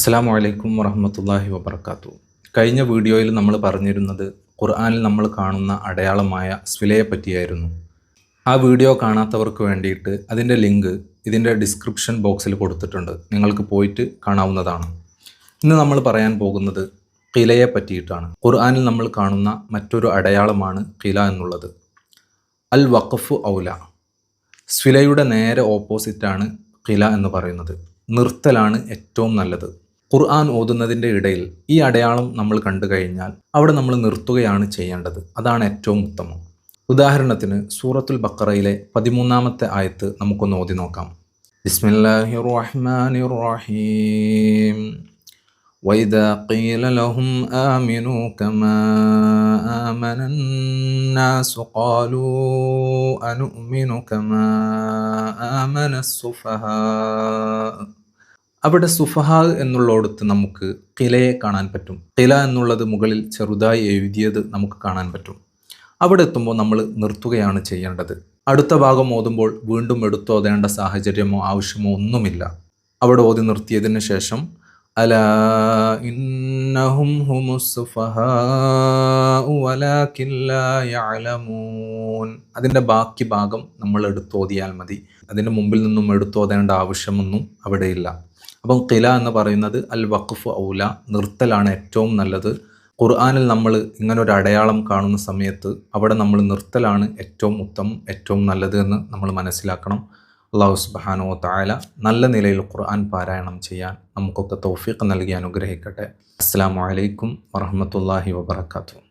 അസ്സാം വലൈക്കും വറഹമത്തല്ലാഹി വബർക്കാത്തു കഴിഞ്ഞ വീഡിയോയിൽ നമ്മൾ പറഞ്ഞിരുന്നത് ഖുർആാനിൽ നമ്മൾ കാണുന്ന അടയാളമായ സ്വിലയെ പറ്റിയായിരുന്നു. ആ വീഡിയോ കാണാത്തവർക്ക് വേണ്ടിയിട്ട് അതിന്റെ ലിങ്ക് ഇതിന്റെ ഡിസ്ക്രിപ്ഷൻ ബോക്സിൽ കൊടുത്തിട്ടുണ്ട്. നിങ്ങൾക്ക് പോയിട്ട് കാണാവുന്നതാണ്. ഇന്ന് നമ്മൾ പറയാൻ പോകുന്നത് കിലയെ പറ്റിയിട്ടാണ്. ഖുർആാനിൽ നമ്മൾ കാണുന്ന മറ്റൊരു അടയാളമാണ് കില എന്നുള്ളത്. അൽ വഖഫ് ഔല. സ്വിലയുടെ നേരെ ഓപ്പോസിറ്റാണ് കില എന്ന് പറയുന്നത്. നിർത്തലാണ് ഏറ്റവും നല്ലത്. ഖുർആൻ ഓതുന്നതിൻ്റെ ഇടയിൽ ഈ അടയാളം നമ്മൾ കണ്ടു കഴിഞ്ഞാൽ അവിടെ നമ്മൾ നിർത്തുകയാണ് ചെയ്യേണ്ടത് അതാണ് ഏറ്റവും ഉത്തമം ഉദാഹരണത്തിന് സൂറത്തുൽ ബക്കറയിലെ പതിമൂന്നാമത്തെ ആയത്ത് നമുക്കൊന്ന് ഓതി നോക്കാം ബിസ്മില്ലാഹി റഹ്മാനി റഹീം وإذا قيل لهم آمنوا كما آمن الناس قالوا أنؤمن كما آمن السفهاء അവിടെ സുഫഹ എന്നുള്ളടത്ത് നമുക്ക് കിലയെ കാണാൻ പറ്റും. കില എന്നുള്ളത് മുകളിൽ ചെറുതായി എഴുതിയത് നമുക്ക് കാണാൻ പറ്റും. അവിടെ എത്തുമ്പോൾ നമ്മൾ നിർത്തുകയാണ് ചെയ്യേണ്ടത്. അടുത്ത ഭാഗം ഓതുമ്പോൾ വീണ്ടും എടുത്തോതേണ്ട സാഹചര്യമോ ആവശ്യമോ ഒന്നുമില്ല. അവിടെ ഓതി നിർത്തിയതിന് ശേഷം അല ഇന്നഹും അതിന്റെ ബാക്കി ഭാഗം നമ്മൾ എടുത്തോതിയാൽ മതി. അതിന്റെ മുമ്പിൽ നിന്നും എടുത്തോതേണ്ട ആവശ്യമൊന്നും അവിടെയില്ല അപ്പം കില എന്ന് പറയുന്നത് അൽ വഖഫ് ഔല നിർത്തലാണ് ഏറ്റവും നല്ലത്. ഖുർആാനിൽ നമ്മൾ ഇങ്ങനെ ഒരു അടയാളം കാണുന്ന സമയത്ത് അവിടെ നമ്മൾ നിർത്തലാണ് ഏറ്റവും ഉത്തമം ഏറ്റവും നല്ലത് എന്ന് നമ്മൾ മനസ്സിലാക്കണം. അള്ളാഹു സുബാനോ തായാല നല്ല നിലയിൽ ഖുർആൻ പാരായണം ചെയ്യാൻ നമുക്കൊക്കെ തൗഫീഖ് നൽകി അനുഗ്രഹിക്കട്ടെ. അസ്സാം വലൈക്കും വറഹമത്തല്ലാഹി വബർക്കാത്തു